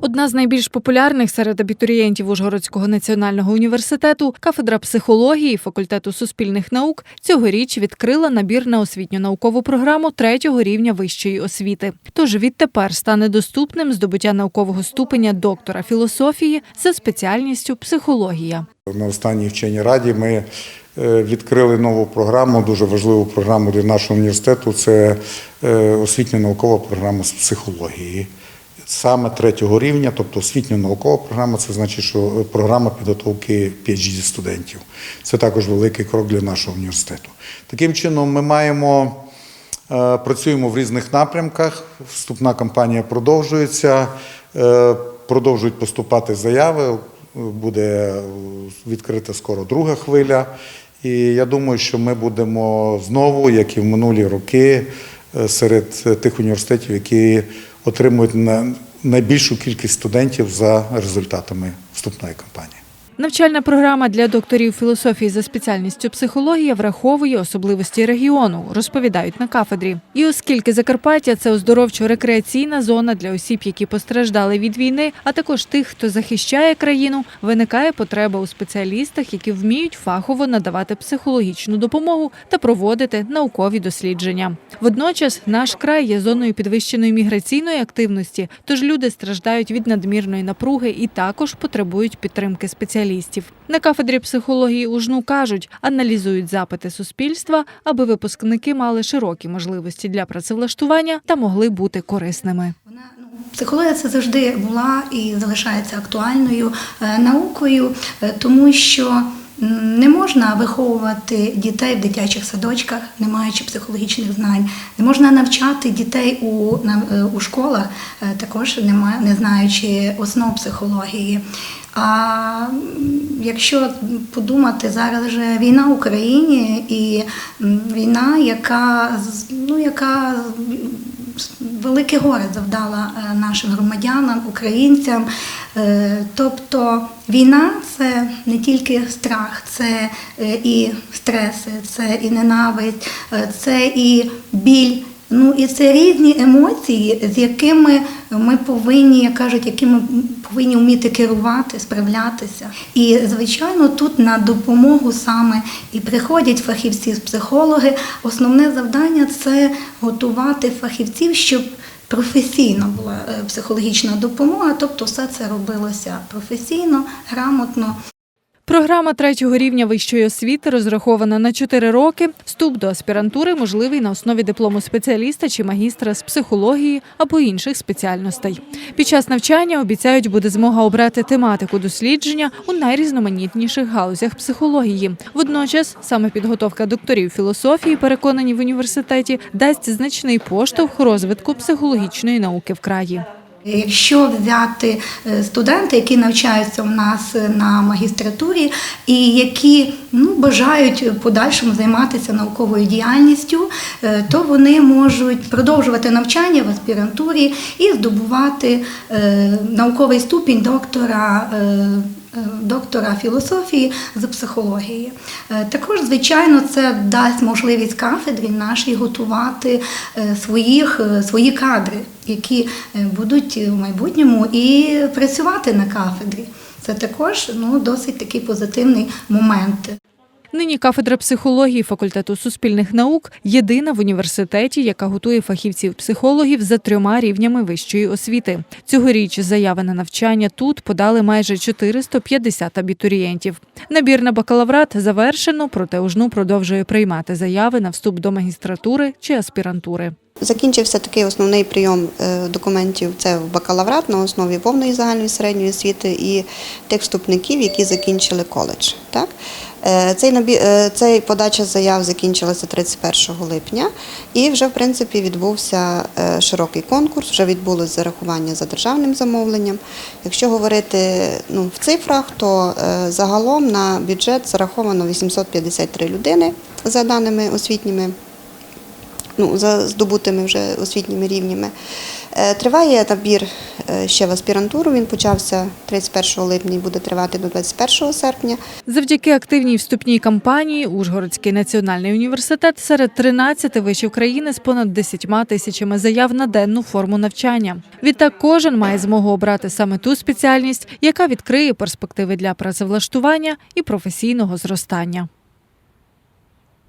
Одна з найбільш популярних серед абітурієнтів Ужгородського національного університету, кафедра психології факультету суспільних наук, цьогоріч відкрила набір на освітньо-наукову програму третього рівня вищої освіти. Тож відтепер стане доступним здобуття наукового ступеня доктора філософії за спеціальністю психологія. На останній вченій раді ми е, відкрили нову програму, дуже важливу програму для нашого університету. Це е, освітньо-наукова програма з психології. Саме третього рівня, тобто освітньо-наукова програма, це значить, що програма підготовки PhD студентів. Це також великий крок для нашого університету. Таким чином, ми маємо Е, Працюємо в різних напрямках. Вступна кампанія продовжується. Е, Продовжують поступати заяви. Буде відкрита скоро друга хвиля. І я думаю, що ми будемо знову, як і в минулі роки, е, серед тих університетів, які отримують на- найбільшу кількість студентів за результатами вступної кампанії. Навчальна програма для докторів філософії за спеціальністю психологія враховує особливості регіону, розповідають на кафедрі. І оскільки Закарпаття це оздоровчо-рекреаційна зона для осіб, які постраждали від війни, а також тих, хто захищає країну, виникає потреба у спеціалістах, які вміють фахово надавати психологічну допомогу та проводити наукові дослідження. Водночас наш край є зоною підвищеної міграційної активності, тож люди страждають від надмірної напруги і також потребують підтримки спеціалістів. На кафедрі психології УЖНУ кажуть, аналізують запити суспільства, аби випускники мали широкі можливості для працевлаштування та могли бути корисними. Ну, психологія це завжди була і залишається актуальною е, наукою, е, тому що не можна виховувати дітей в дитячих садочках, не маючи психологічних знань. Не можна навчати дітей у, е, у школах, також не, ма- не знаючи основ психології. А якщо подумати, зараз вже війна в Україні і війна, яка ну яка велике горе завдала е, нашим громадянам, українцям. Е, Тобто війна це не тільки страх, це е, і стреси, це і ненависть, це і біль. Ну і це різні емоції, з якими ми повинні, як кажуть, якими повинні вміти керувати, справлятися. І звичайно, тут на допомогу саме і приходять фахівці з психологи. Основне завдання це готувати фахівців, щоб професійно була е, психологічна допомога, тобто все це робилося професійно, грамотно. Програма третього рівня вищої освіти розрахована на 4 роки. Вступ до аспірантури можливий на основі диплому спеціаліста чи магістра з психології або інших спеціальностей. Під час навчання обіцяють буде змога обрати тематику дослідження у найрізноманітніших галузях психології. Водночас саме підготовка докторів філософії, переконані в університеті, дасть значний поштовх розвитку психологічної науки в краї. Якщо взяти е, студенти, які навчаються у нас е, на магістратурі, і які ну, бажають подальшому займатися науковою діяльністю, е, то вони можуть продовжувати навчання в аспірантурі і здобувати науковий ступінь доктора. Доктора філософії з психології. Е, Також, звичайно, це дасть можливість кафедрі нашій готувати е, своїх, е, свої кадри, які будуть в майбутньому і працювати на кафедрі. Це також ну, досить такий позитивний момент. Нині кафедра психології факультету суспільних наук єдина в університеті, яка готує фахівців-психологів за трьома рівнями вищої освіти. Цьогоріч заяви на навчання тут подали майже 450 абітурієнтів. Набір на бакалаврат завершено, проте УЖНУ продовжує приймати заяви на вступ до магістратури чи аспірантури. Закінчився такий основний прийом е, документів. Це бакалаврат на основі повної загальної середньої освіти і тих вступників, які закінчили коледж. Так? Е, Цей набі... е, цей подача заяв закінчилася 31 липня, і вже в принципі відбувся широкий конкурс. Вже відбулось зарахування за державним замовленням. Якщо говорити ну, в цифрах, то загалом на бюджет зараховано 853 людини за даними освітніми ну, за здобутими вже освітніми рівнями. Е, Триває набір е, ще в аспірантуру. Він почався 31 липня і буде тривати до 21 серпня. Завдяки активній вступній кампанії Ужгородський національний університет серед 13 вишів країни з понад 10 тисячами заяв на денну форму навчання. Відтак кожен має змогу обрати саме ту спеціальність, яка відкриє перспективи для працевлаштування і професійного зростання.